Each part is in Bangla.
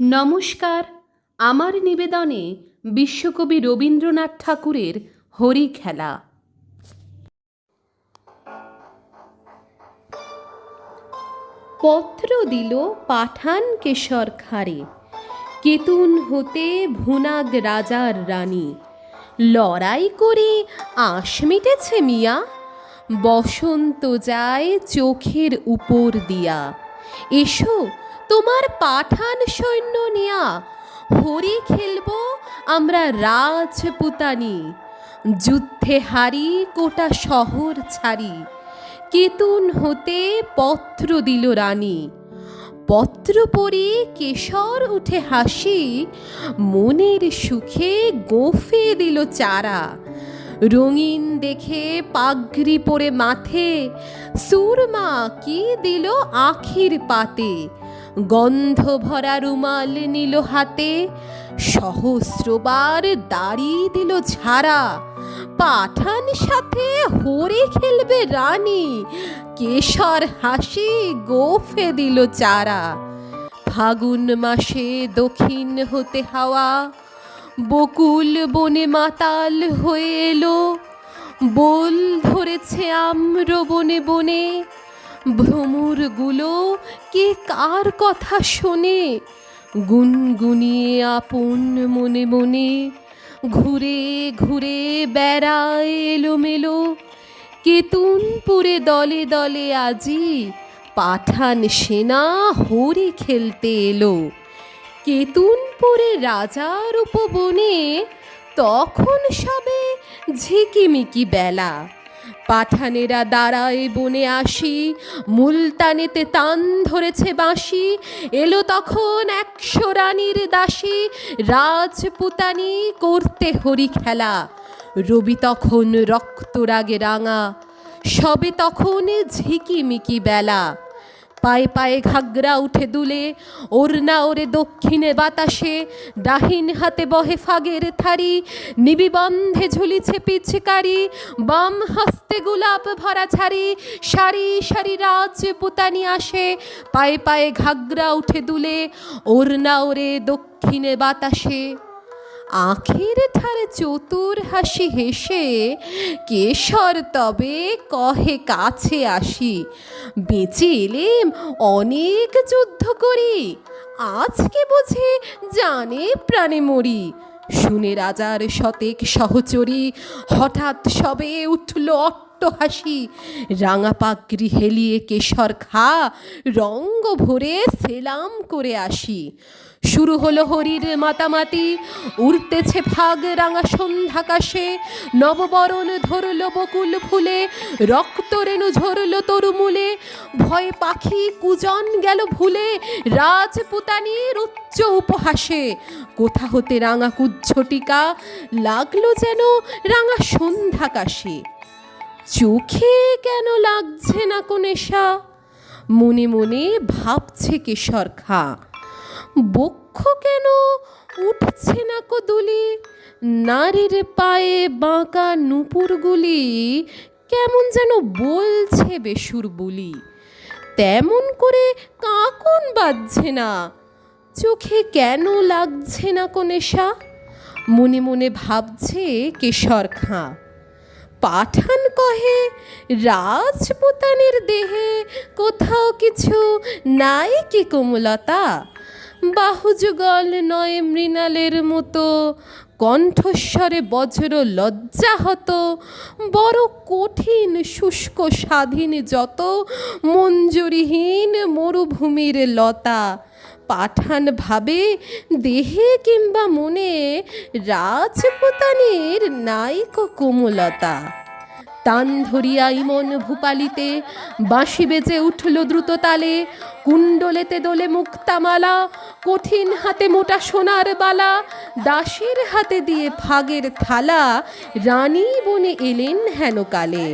নমস্কার। আমার নিবেদনে বিশ্বকবি রবীন্দ্রনাথ ঠাকুরের হরি খেলা। পত্র দিল পাঠান কেশর খারে কেতুন হতে ভুনাগ রাজার রানী। লড়াই করে আঁশ মিটেছে মিয়া। বসন্ত যায় চোখের উপর দিয়া। এসো তোমার পাঠান সৈন্য নিয়া হরি খেলব আমরা রাজপুতানি। যুদ্ধে হারি কোটা শহর ছাড়ি। কেতুন হতে পত্র দিল রানী। পত্র পড়ে কেশর উঠে হাসি, মনের সুখে গোফে দিল চারা। রঙিন দেখে পাগড়ি পরে মাথে, সুরমা কি দিল আখির পাতে। গন্ধ ভরা রুমাল নিল হাতে, সহস্রবার দাড়ি দিল ঝাড়া। পাঠান সাথে হরে খেলবে রানী, কেশর হাসি গোফে দিল চারা। ফাগুন মাসে দক্ষিণ হতে হাওয়া, বকুল বনে মাতাল হয়ে এলো। বোল ধরেছে আম্র বনে বনে ভ্রমরগুলো কে কার কথা শোনে? গুনগুনিয়ে আপন মনে মনে ঘুরে ঘুরে বেড়ায় এলোমেলো। কেতুনপুরে দলে দলে আজি পাঠান সেনা হরি খেলতে এলো। কেতুনপুরে রাজার উপবনে তখন সবে ঝিকিমিকি বেলা। পাঠানেরা দাঁড়ায় বনে আসি, মুলতানেতে তান ধরেছে বাঁশি, এলো তখন একশো রানীর দাসী, রাজপুতানি করতে হরি খেলা। রবি তখন রক্তরাগে রাঙা, সবে তখন ঝিকিমিকি বেলা। পায়ে পায়ে ঘাগরা উঠে দুলে ওরনা ওরে দক্ষিণে বাতাসে, ডাহিন হাতে বহে ফাগের থারি নিবিবন্ধে ঝুলিছে পিচকারি, বাম হস্তে গোলাপ ভরা ছাড়ি সারি সারি রাজ পুতানি আসে, পায়ে পায়ে ঘাগরা উঠে দুলে ওরনা ওরে দক্ষিণে বাতাসে। আখের ঠারে চতুর হাসি হেসে, কেশর, তবে কহে কাছে আসি। বেঁচে এলেম, অনেক যুদ্ধ করি। আজকে বুঝে জানে প্রাণে মরি। শুনে রাজার শতেক সহচরী হঠাৎ সবে উঠল অট্ট হাসি। রাঙা পাগড়ি হেলিয়ে কেশর খা রঙ্গ ভরে সেলাম করে আসি। শুরু হলো হরির মাতামাতি, উড়তেছে ফাগ রাঙা সন্ধ্যাকাশে। নববরণ ধরল বকুল ফুলে রক্ত রেণু ঝরল তরুমূলে। ভয় পাখি কুজন গেল ভুলে, রাজপুতানির উচ্চ উপহাসে। কোথা হতে রাঙা কুজ্ঝটিকা লাগল যেন রাঙা সন্ধ্যাকাশে। চোখে কেন লাগছে না কো নেশা? মনে মনে ভাবছে কেশর খা। বক্ষ কেন উঠছে না কো দুলি? নারীর পায়ে বাঁকা নুপুরগুলি কেমন যেন বলছে বেসুর বুলি? তেমন করে কাকন বাজছে না। চোখে কেন লাগছে না কো নেশা? মনে মনে ভাবছে কেশর খাঁ। পাঠান কহে, রাজপুতানের দেহে কোথাও কিছু নাই কি কোমলতা? বাহুযুগল নয় মৃণালের মতো, কণ্ঠস্বরে বজ্র লজ্জাহত বড় কঠিন শুষ্ক স্বাধীন যত মঞ্জুরিহীন মরুভূমির লতা। পাঠান ভাবে দেহে কিংবা মনে রাজপুতানির নাইক কোমলতা। তান ধরিয়া ইমন ভূপালিতে, বাঁশি বেজে উঠল দ্রুত তালে কুণ্ডলেতে দোলে মুক্তামালা, কঠিন হাতে মোটা সোনার বালা, দাসীর হাতে দিয়ে ফাগের থালা, রানী বনে এলেন হেন কালে।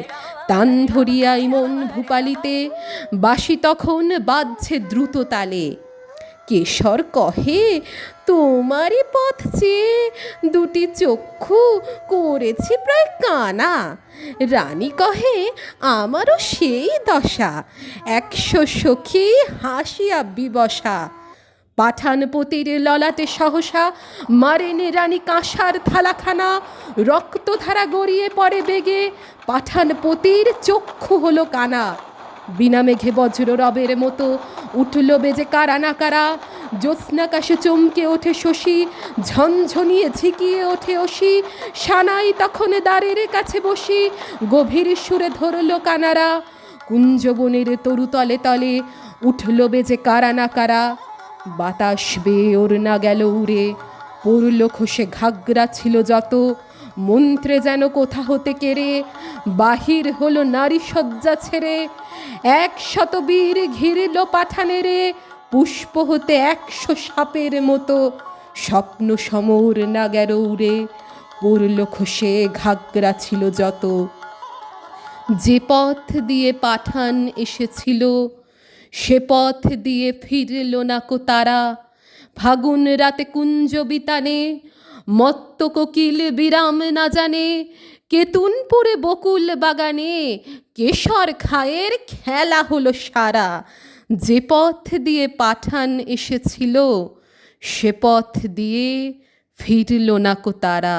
তান ধরিয়া ইমন ভূপালিতে, বাঁশি তখন বাজছে দ্রুত তালে কেশর কহে, তোমারই পথ চেয়ে দুটি চক্ষু করেছি প্রায় কানা। রানী কহে, আমারও সেই দশা। একশো সখী হাসিয়া বিবসা পাঠানপতির ললাটে সহসা মারেন রানী কাঁসার থালাখানা। রক্তধারা গড়িয়ে পড়ে বেগে পাঠানপতির চক্ষু হলো কানা। বিনা মেঘে বজ্র রবের মতো উঠল বেজে কারা না কারা। জ্যোৎস্নাকাশে চমকে ওঠে শশী, ঝনঝনিয়ে ঝিকিয়ে ওঠে অসি। সানাই তখন দ্বারের কাছে বসি, গভীর সুরে ধরল কানারা। কুঞ্জবনের তরু তলে তলে উঠল বেজে কারা না কারা। বাতাস বেয়ে ওর না গেল উড়ে, পড়ল খসে ঘাগরা ছিল যত। মন্ত্রে যেন কোথা হতে কেড়ে, বাহির হলো নারী শয্যা ছেড়ে, একশত বীর ঘিরিল পাঠানেরে পুষ্প হতে একশো সাপের মতো, স্বপ্ন সমর না গেল উড়ে পড়ল খসে ঘাগরা ছিল যত। যে পথ দিয়ে পাঠান এসেছিল, সে পথ দিয়ে ফিরল না কো তারা, ফাগুন রাতে কুঞ্জ বিতানে মত্ত কোকিল বিরাম না জানে, কেতুনপুরে বকুল বাগানে কেশর খায়ের খেলা হলো সারা। যে পথ দিয়ে পাঠান এসেছিল, সে পথ দিয়ে ফিরল না কো তারা।